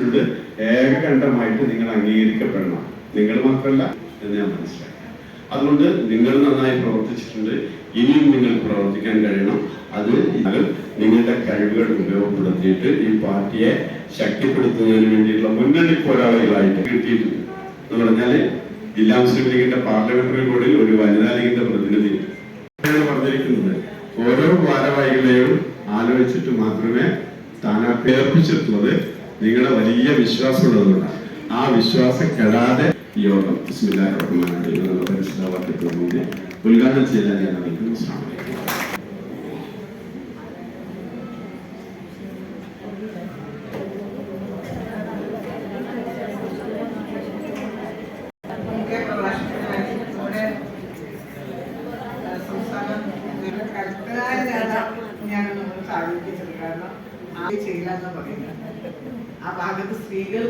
ണ്ട് ഏകകണ്ഠമായിട്ട് നിങ്ങൾ അംഗീകരിക്കപ്പെടണം. നിങ്ങൾ മാത്രമല്ല എന്ന് ഞാൻ മനസ്സിലാക്കി. അതുകൊണ്ട് നിങ്ങൾ നന്നായി പ്രവർത്തിച്ചിട്ടുണ്ട്. ഇനിയും നിങ്ങൾ പ്രവർത്തിക്കാൻ കഴിയണം. അത് നിങ്ങളുടെ കഴിവുകൾ ഉപയോഗപ്പെടുത്തിയിട്ട് ഈ പാർട്ടിയെ ശക്തിപ്പെടുത്തുന്നതിന് വേണ്ടിയിട്ടുള്ള മുന്നണി പോരാളികളായിട്ട് കിട്ടിയിട്ടുണ്ട്. എന്ന് പറഞ്ഞാൽ ജില്ലാ മുസ്ലിം ലീഗിന്റെ പാർലമെന്ററി ബോർഡിൽ ഒരു വനിതാ ലീഗിന്റെ പ്രതിനിധി പറഞ്ഞിരിക്കുന്നത്. ഓരോ ഭാരവാഹികളെയും ആലോചിച്ചിട്ട് മാത്രമേ സ്ഥാനാർത്ഥി ഏർപ്പിച്ചിട്ടുള്ളത് നിങ്ങളുടെ വലിയ വിശ്വാസമുള്ളതുകൊണ്ടാണ്. ആ വിശ്വാസം കെടാതെ യോഗം ബിസ്മില്ലാഹിർ റഹ്മാൻ പരിശുദ്ധ വാക്യത്തോടുകൂടി ഉദ്ഘാടനം ചെയ്യാൻ ഞാൻ ഞാൻ ചെറുക്കാരണം ആ ചെയ്യില്ല എന്ന് പറയുന്നത് ആ ഭാഗത്ത് സ്ത്രീകൾ